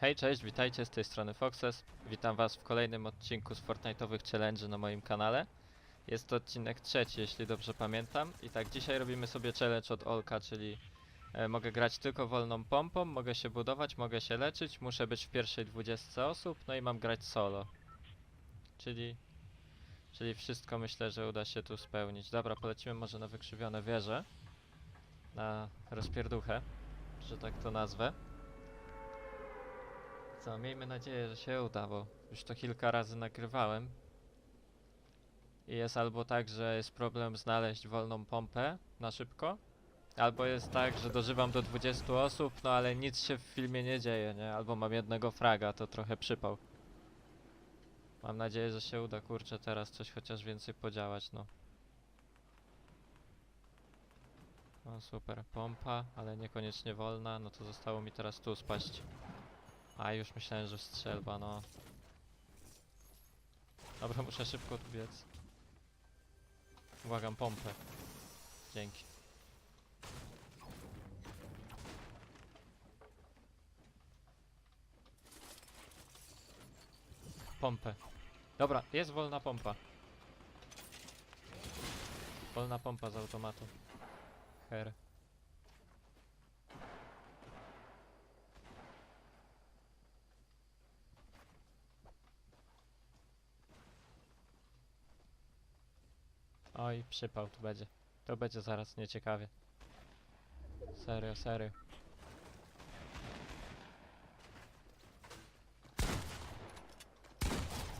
Hej, cześć, witajcie z tej strony Foxes. Witam was w kolejnym odcinku z Fortnite'owych challenge na moim kanale. Jest to odcinek trzeci, jeśli dobrze pamiętam. I tak, dzisiaj robimy sobie challenge od Olka, czyli e, mogę grać tylko wolną pompą, mogę się budować, mogę się leczyć, muszę być w pierwszej 20 osób, no i mam grać solo. Czyli, czyli wszystko myślę, że uda się tu spełnić. Dobra, polecimy może na wykrzywione wieże. Na rozpierduchę, że tak to nazwę. Co, miejmy nadzieję, że się uda, bo już to kilka razy nagrywałem. I jest albo tak, że jest problem znaleźć wolną pompę na szybko, albo jest tak, że dożywam do 20 osób, no ale nic się w filmie nie dzieje, nie? Albo mam jednego fraga, to trochę przypał. Mam nadzieję, że się uda, kurczę, teraz coś chociaż więcej podziałać, no. No super, pompa, ale niekoniecznie wolna, no to zostało mi teraz tu spaść. A już myślałem, że strzelba, no. Dobra, muszę szybko tu biec. Błagam pompę. Dzięki. Pompę. Dobra, jest wolna pompa. Wolna pompa z automatu. Her. Oj, przypał tu będzie. To będzie zaraz nieciekawie. Serio, serio.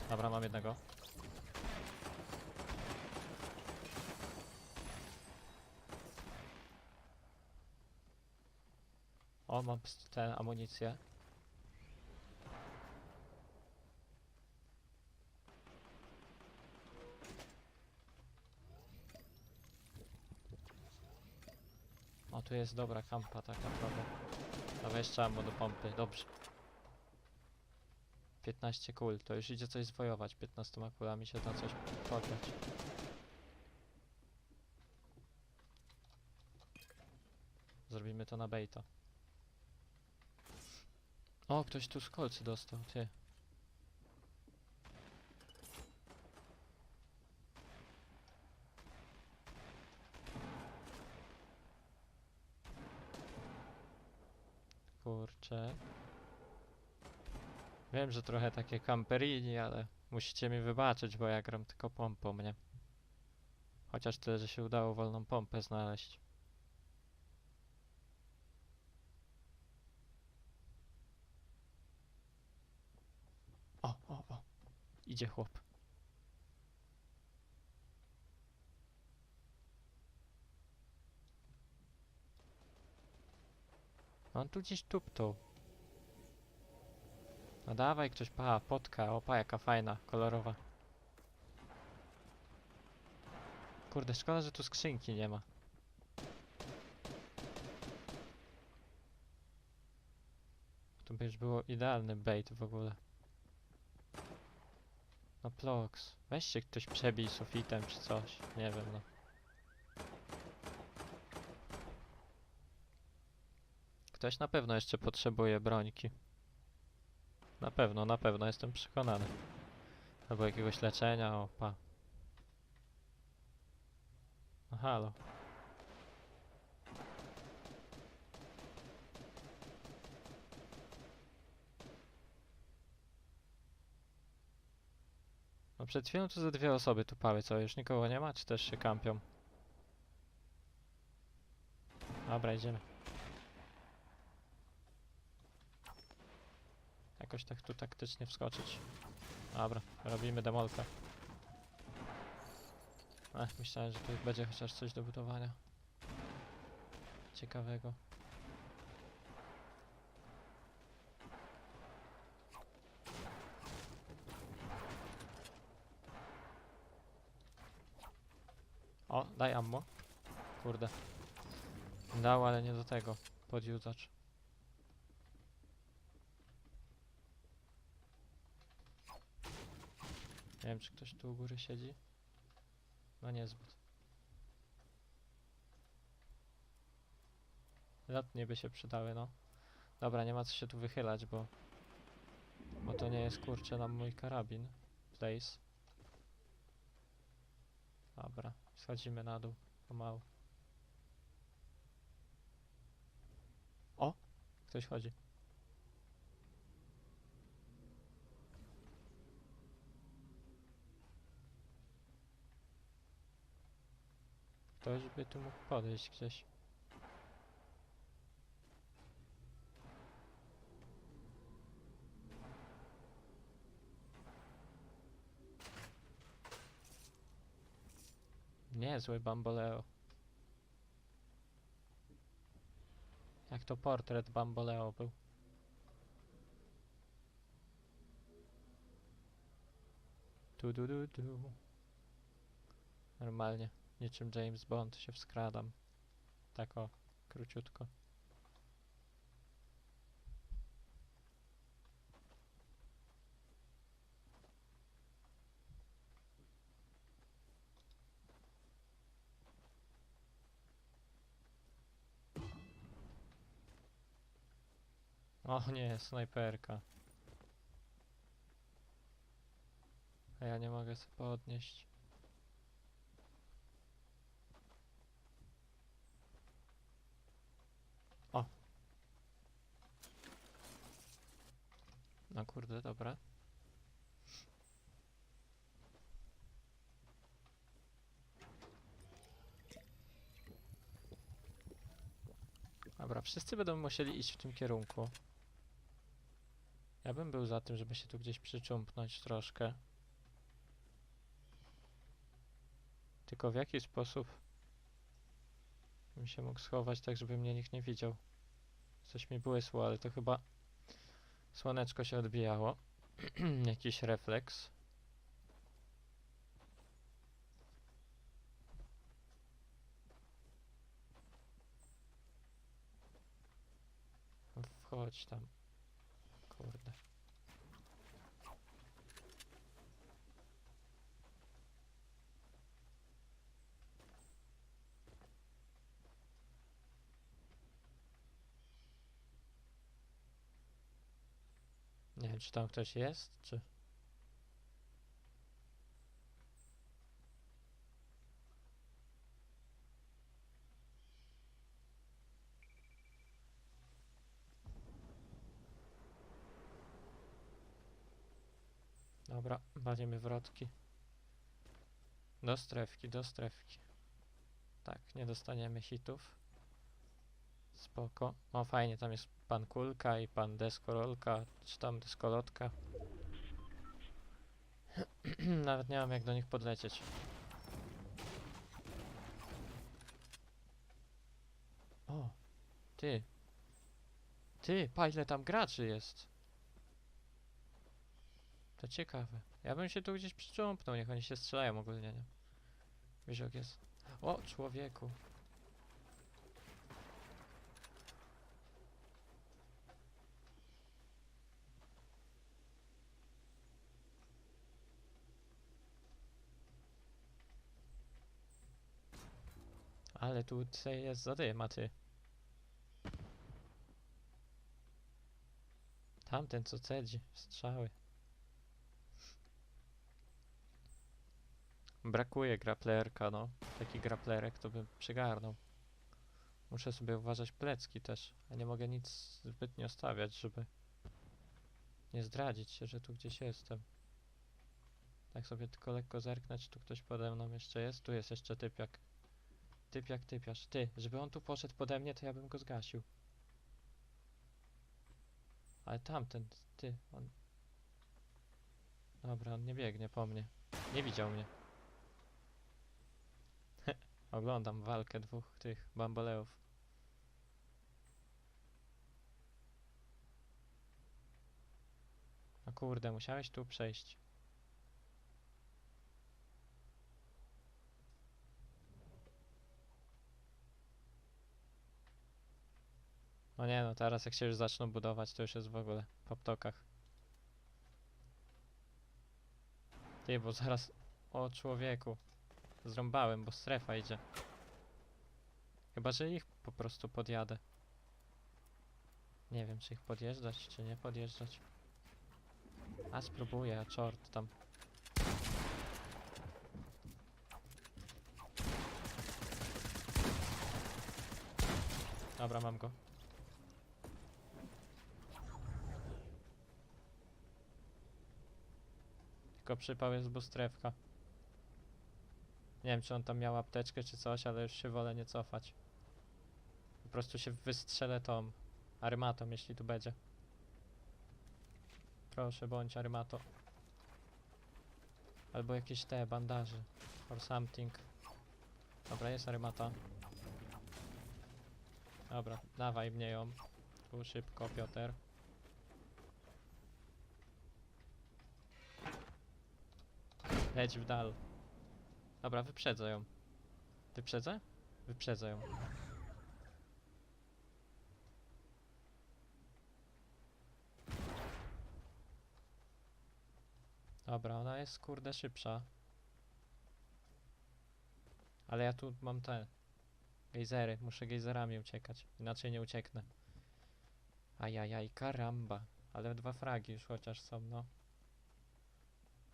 Dobra, mam jednego. O, mam tę amunicję. O, tu jest dobra kampa tak naprawdę. Dawaj jeszcze do pompy, dobrze. 15 kul, to już idzie coś zwojować. 15 kulami się da coś pograć. Zrobimy to na baita. O, ktoś tu z kolcy dostał, ty. Wiem, że trochę takie camperini, ale musicie mi wybaczyć, bo ja gram tylko pompą, nie? Chociaż tyle, że się udało wolną pompę znaleźć. O, o, o. Idzie chłop. On tu gdzieś tuptał. No dawaj ktoś, pa, potka, opa jaka fajna, kolorowa. Kurde, szkoda, że tu skrzynki nie ma. Tu by już było idealny bait w ogóle. No plox, weź się ktoś przebij sufitem czy coś, nie wiem no. Ktoś na pewno jeszcze potrzebuje brońki. Na pewno, na pewno, jestem przekonany. Albo jakiegoś leczenia, opa. No halo. No przed chwilą tu ze dwie osoby tu pały, co już nikogo nie ma, czy też się kampią? Dobra, idziemy. Jakoś tak tu taktycznie wskoczyć. Dobra, robimy demolkę. Ech, myślałem, że tu będzie chociaż coś do budowania. Ciekawego. O, daj ammo. Kurde. Dał, ale nie do tego. Podjuzacz. Nie wiem, czy ktoś tu u góry siedzi. No niezbyt. Lotnie by się przydały, no. Dobra, nie ma co się tu wychylać, bo Bo to nie jest kurczę nam mój karabin. Place. Dobra, schodzimy na dół. Pomału. O! Ktoś chodzi. Ktoś by tu mógł podejść gdzieś. Niezły bamboleo. Jak to portret bamboleo był. Tu du du du. Normalnie, niczym James Bond się wskradam. Tak o, króciutko. O nie, snajperka. A ja nie mogę sobie podnieść. O! No kurde, dobra. Dobra, wszyscy będą musieli iść w tym kierunku. Ja bym był za tym, żeby się tu gdzieś przyczumpnąć troszkę. Tylko w jaki sposób bym się mógł schować tak, żeby mnie nikt nie widział. Coś mi błysło, ale to chyba słoneczko się odbijało. Jakiś refleks. Wchodź tam. Kurde. Czy tam ktoś jest, czy... Dobra, walimy wrotki. Do strefki, do strefki. Tak, nie dostaniemy hitów. Spoko. O, fajnie, tam jest pan Kulka i pan Deskorolka, czy tam Deskolotka. Nawet nie mam jak do nich podlecieć. O, ty. Ty, pa ile tam graczy jest. To ciekawe. Ja bym się tu gdzieś przycząpnął, niech oni się strzelają ogólnie, nie? Wiesz jak jest. O, człowieku. Ale tutaj jest zadyma, ty. Tamten co cedzi, strzały. Brakuje graplerka, no. Taki graplerek to bym przygarnął. Muszę sobie uważać plecki też, a nie mogę nic zbytnio stawiać, żeby nie zdradzić się, że tu gdzieś jestem. Tak sobie tylko lekko zerknę, czy tu ktoś pode mną jeszcze jest. Tu jest jeszcze typiak. Typiak, typiarz. Ty, żeby on tu poszedł pode mnie, to ja bym go zgasił. Ale tamten, ty, on... Dobra, on nie biegnie po mnie. Nie widział mnie. Oglądam walkę dwóch tych bamboleów. No kurde, musiałeś tu przejść. No nie no, teraz jak się już zaczną budować, to już jest w ogóle po ptokach. Ty, bo zaraz... O człowieku. Zrąbałem, bo strefa idzie. Chyba, że ich po prostu podjadę. Nie wiem, czy ich podjeżdżać, czy nie podjeżdżać. A spróbuję, czort tam. Dobra, mam go. Tylko przypał jest bustrewka. Nie wiem, czy on tam miał apteczkę czy coś, ale już się wolę nie cofać. Po prostu się wystrzelę tą armatą, jeśli tu będzie. Proszę, bądź armato. Albo jakieś te bandaże. Or something. Dobra, jest armata. Dobra, dawaj mnie ją. Tu szybko, Piotr. Leć w dal. Dobra, wyprzedzę ją. Wyprzedzę? Wyprzedzę ją. Dobra, ona jest kurde szybsza. Ale ja tu mam te gejzery, muszę gejzerami uciekać, inaczej nie ucieknę. Ajajaj, karamba. Ale dwa fragi już chociaż są, no.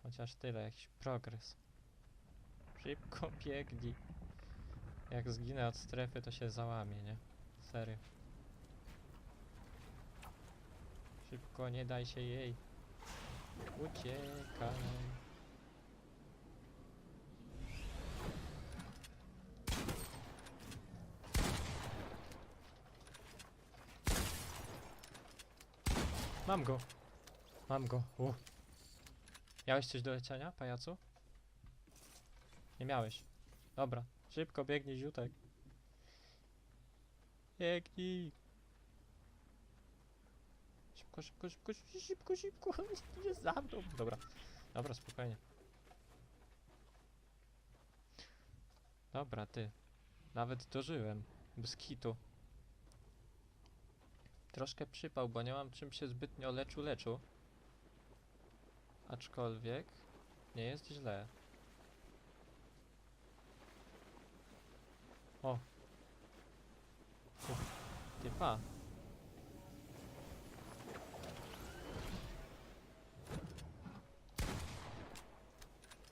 Chociaż tyle, jakiś progres. Szybko biegnij. Jak zginę od strefy, to się załamie, nie? Serio. Szybko, nie daj się jej. Uciekaj. Mam go. Mam go. U. Miałeś coś do leczenia, pajacu? Nie miałeś. Dobra. Szybko biegnij, ziutek. Biegnij. Szybko, szybko, szybko, szybko, szybko. Nie za mną. Dobra. Dobra, spokojnie. Dobra, ty. Nawet dożyłem. Bez kitu. Troszkę przypał, bo nie mam czym się zbytnio leczu leczu. Aczkolwiek nie jest źle. O. Uf, Ty pa.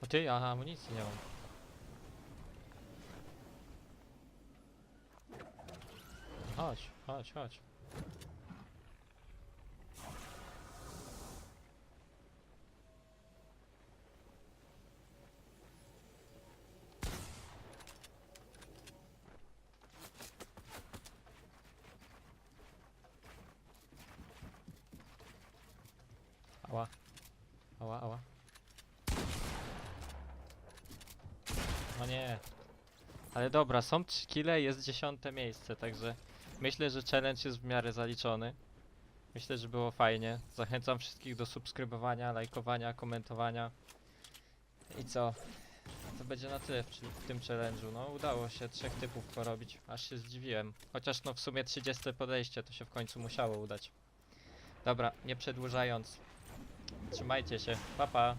O ty, aha, amunicji nie mam. Chodź, chodź, chodź. Ała. Ała, ała. No nie. Ale dobra, są 3 kile, jest dziesiąte miejsce, także myślę, że challenge jest w miarę zaliczony. Myślę, że było fajnie. Zachęcam wszystkich do subskrybowania, lajkowania, komentowania. I co? To będzie na tyle w, w tym challenge'u. No, udało się trzech typów porobić. Aż się zdziwiłem. Chociaż no w sumie 30 podejście to się w końcu musiało udać. Dobra, nie przedłużając. Trzymajcie się. Pa pa.